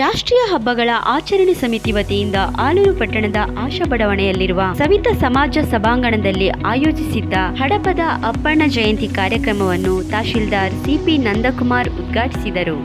ರಾಷ್ಟ್ರೀಯ ಹಬ್ಬಗಳ ಆಚರಣೆ ಸಮಿತಿ ವತಿಯಿಂದ ಆಲೂರು ಪಟ್ಟಣದ ಆಶಾ ಬಡಾವಣೆಯಲ್ಲಿರುವ ಸವಿತಾ ಸಮಾಜ ಸಭಾಂಗಣದಲ್ಲಿ ಆಯೋಜಿಸಿದ್ದ ಹಡಪದ ಅಪ್ಪಣ್ಣ ಜಯಂತಿ ಕಾರ್ಯಕ್ರಮವನ್ನು ತಹಶೀಲ್ದಾರ್ ಸಿಪಿ ನಂದಕುಮಾರ್ ಉದ್ಘಾಟಿಸಿದರು.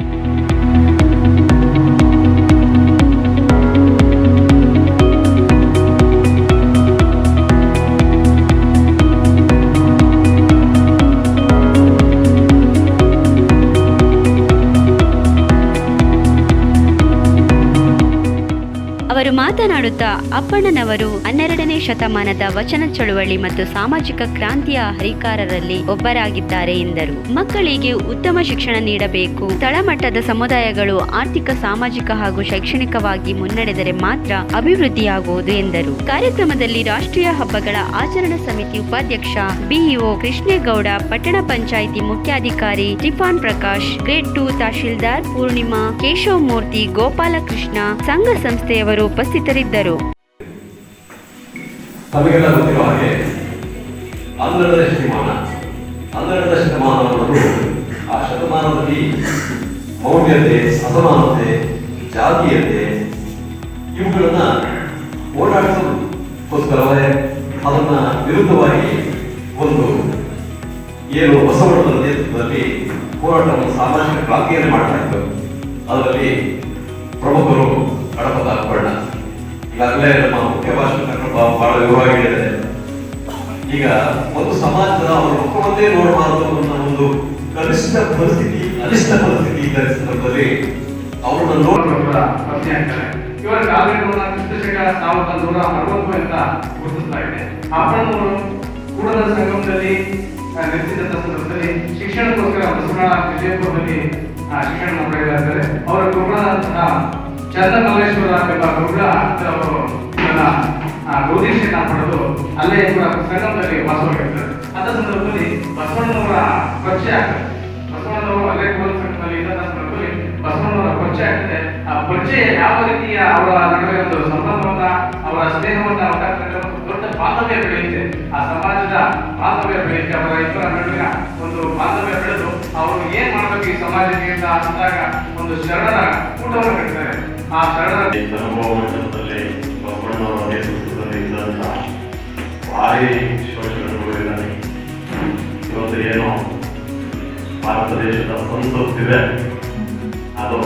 ಅವರು ಮಾತನಾಡುತ್ತಾ ಅಪ್ಪಣ್ಣನವರು ಹನ್ನೆರಡನೇ ಶತಮಾನದ ವಚನ ಚಳುವಳಿ ಮತ್ತು ಸಾಮಾಜಿಕ ಕ್ರಾಂತಿಯ ಹರಿಕಾರರಲ್ಲಿ ಒಬ್ಬರಾಗಿದ್ದಾರೆ ಎಂದರು. ಮಕ್ಕಳಿಗೆ ಉತ್ತಮ ಶಿಕ್ಷಣ ನೀಡಬೇಕು. ತಳಮಟ್ಟದ ಸಮುದಾಯಗಳು ಆರ್ಥಿಕ, ಸಾಮಾಜಿಕ ಹಾಗೂ ಶೈಕ್ಷಣಿಕವಾಗಿ ಮುನ್ನಡೆದರೆ ಮಾತ್ರ ಅಭಿವೃದ್ಧಿಯಾಗುವುದು ಎಂದರು. ಕಾರ್ಯಕ್ರಮದಲ್ಲಿ ರಾಷ್ಟ್ರೀಯ ಹಬ್ಬಗಳ ಆಚರಣಾ ಸಮಿತಿ ಉಪಾಧ್ಯಕ್ಷ ಬಿಇಒ ಕೃಷ್ಣೇಗೌಡ, ಪಟ್ಟಣ ಪಂಚಾಯಿತಿ ಮುಖ್ಯಾಧಿಕಾರಿ ತ್ರಿಪಾನ್ ಪ್ರಕಾಶ್, ಗ್ರೇಡ್ ಟು ತಹಶೀಲ್ದಾರ್ ಪೂರ್ಣಿಮಾ, ಕೇಶವಮೂರ್ತಿ ಗೋಪಾಲಕೃಷ್ಣ, ಸಂಘ ಸಂಸ್ಥೆಯವರು ಉಪಸ್ಥಿತರಿದ್ದರು. ತಮಗೆಲ್ಲ ಗೊತ್ತಿರೋ ಹಾಗೆ ಆ ಶತಮಾನದಲ್ಲಿ ಮೌಢ್ಯತೆ, ಅಸಮಾನತೆ, ಜಾತೀಯತೆ ಇವುಗಳನ್ನ ಓಡಾಡಿಸೋದಕ್ಕೋಸ್ಕರವೇ ಅದನ್ನ ವಿರುದ್ಧವಾಗಿ ಒಂದು ಏನು ಬಸವಣ್ಣನ ನೇತೃತ್ವದಲ್ಲಿ ಹೋರಾಟವನ್ನು ಸಾಮಾಜಿಕ ಕ್ರಾಂತಿಯನ್ನು ಮಾಡ್ತಾ ಅದರಲ್ಲಿ ಪ್ರಮುಖರು ಅಪ್ಪಣ್ಣ ಈಗಾಗಲೇ ನಮ್ಮ ಮುಖ್ಯ ಭಾಷಣ ಬಹಳ ವಿವರವಾಗಿ ಈಗ ಒಂದು ಸಮಾಜದ ಅವರ ಮುಖವನ್ನೇ ನೋಡಬಾರದು ಅನ್ನೋ ಒಂದು ಕನಿಷ್ಠ ಪರಿಸ್ಥಿತಿ ಅನಿಷ್ಟ ಪರಿಸ್ಥಿತಿ ಇದ್ದ ಸಂದರ್ಭದಲ್ಲಿ ಅವರನ್ನ ನೋಡ ಕೂಡ ಪತ್ನಿ ಆಗ್ತಾರೆ ಇವರ ಕಾವ್ಯಗಳನ್ನ ಕ್ರಿಸ್ತಶಕ ಸಾವಿರದ ನೂರ ಅರವತ್ತು ಅಂತ ಗುರುತಿಸ್ತಾ ಇದೆ. ಅಪ್ಪನವರು ಕೂಡಲ ಸಂಗಮದಲ್ಲಿ ಆ, ನೆಲೆಸಿದಂತ ಸಂದರ್ಭದಲ್ಲಿ ಶಿಕ್ಷಣಕ್ಕೋಸ್ಕರ ಬಸವಣ್ಣ ವಿಜಯಪುರದಲ್ಲಿ ಆ, ಶಿಕ್ಷಣ ಪಡೆದಿದ್ದಾರೆ ಅವರ ಗುರುಗಳಾದಂತಹ ಚಂದ್ರಮಲ್ಲೇಶ್ವರ ಎಂಬ ಗುರುಗಳ ಅವರು ಆ ಜ್ಯೋತಿಷ್ಯನ ಪಡೆದು ಅಲ್ಲೇ ಕೂಡ ಸಂಗಮದಲ್ಲಿ ವಾಸವಾಗಿರ್ತಾರೆ ಅದ ಸಂದರ್ಭದಲ್ಲಿ ಬಸವಣ್ಣನವರ ಪರಿಚಯ ಬಸವಣ್ಣನವರು ಅಲ್ಲೇ ಕೂಡ ಸಂಘದಲ್ಲಿ ಇದ್ದ ಸಂದರ್ಭದಲ್ಲಿ ಬಸವಣ್ಣನವರ ಪರಿಚಯ ಆಗ್ತದೆ. ಆ ಪರಿಚಯ ಯಾವ ರೀತಿಯ ಅವರ ನಡುವೆ ಒಂದು ಸಂಬಂಧವನ್ನ, ಅವರ ಸ್ನೇಹವನ್ನ ಉಂಟಾಗ್ತದೆ ಒಂದು ದೊಡ್ಡ ಬಾಂಧವ್ಯ ಬೆಳೆಯುತ್ತೆ. ಆ ಸಮಾಜದ ಬಾಂಧವ್ಯ ಬೆಳೆಯುತ್ತೆ. ಅವರ ಇಬ್ಬರ ನಡುವಿನ ಒಂದು ಬಾಂಧವ್ಯ ಬೆಳೆದು, ಅವರು ಏನ್ ಮಾಡಬೇಕು ಈ ಸಮಾಜಕ್ಕೆ ಅಂತ ಅಂದಾಗ ಒಂದು ಶರಣರ ಕೂಟವನ್ನು ಕಟ್ತಾರೆ. ಆ ಶರಣರ ಅನುಭವ ಮಂಟಪದಲ್ಲಿ ಬಸವಣ್ಣವರ ನೇತೃತ್ವದಲ್ಲಿ ಇದ್ದಂಥ ಭಾರಿ ಶೋಷಣೆಗಳು ಇದ್ದಾನೆ ಇವತ್ತು ಏನು ಭಾರತ ದೇಶದ ಸಂಸತ್ತಿದೆ ಅದು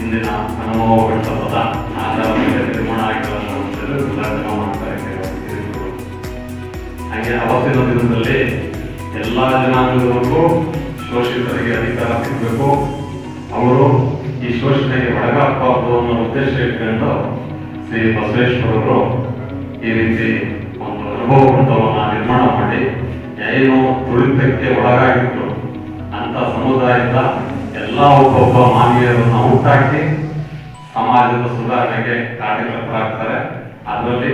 ಇಂದಿನ ಅನುಭವಗಳ ಪದ ಆಧಾರದ ಮೇಲೆ ನಿರ್ಮಾಣ ಮಾಡ್ತಾರೆ ಕೆಲವು ಹಿರಿಯರು. ಹಾಗೆ ಅವತ್ತಿನ ದಿನದಲ್ಲಿ ಎಲ್ಲ ಜನಾಂಗದವರೆಗೂ ಶೋಷಿತರಿಗೆ ಅಧಿಕಾರ ಸಿಗಬೇಕು ಅವರು ಈ ಶೋಷಣೆಗೆ ಒಳಗಾಗಬಾರ್ದು ಅನ್ನೋ ಉದ್ದೇಶ ಇಟ್ಕೊಂಡು ಶ್ರೀ ಬಸವೇಶ್ವರರು ಈ ರೀತಿ ಒಂದು ಅನುಭವ ನಿರ್ಮಾಣ ಮಾಡಿ ಏನು ತುಳಿತಕ್ಕೆ ಒಳಗಾಗಿತ್ತು ಅಂತ ಸಮುದಾಯದ ಎಲ್ಲ ಒಬ್ಬೊಬ್ಬ ಮಾನವೀಯರನ್ನು ಹುಟ್ಟಾಕಿ ಸಮಾಜದ ಸುಧಾರಣೆಗೆ ಕಾರ್ಯಕರ್ತರಾಗ್ತಾರೆ. ಅದರಲ್ಲಿ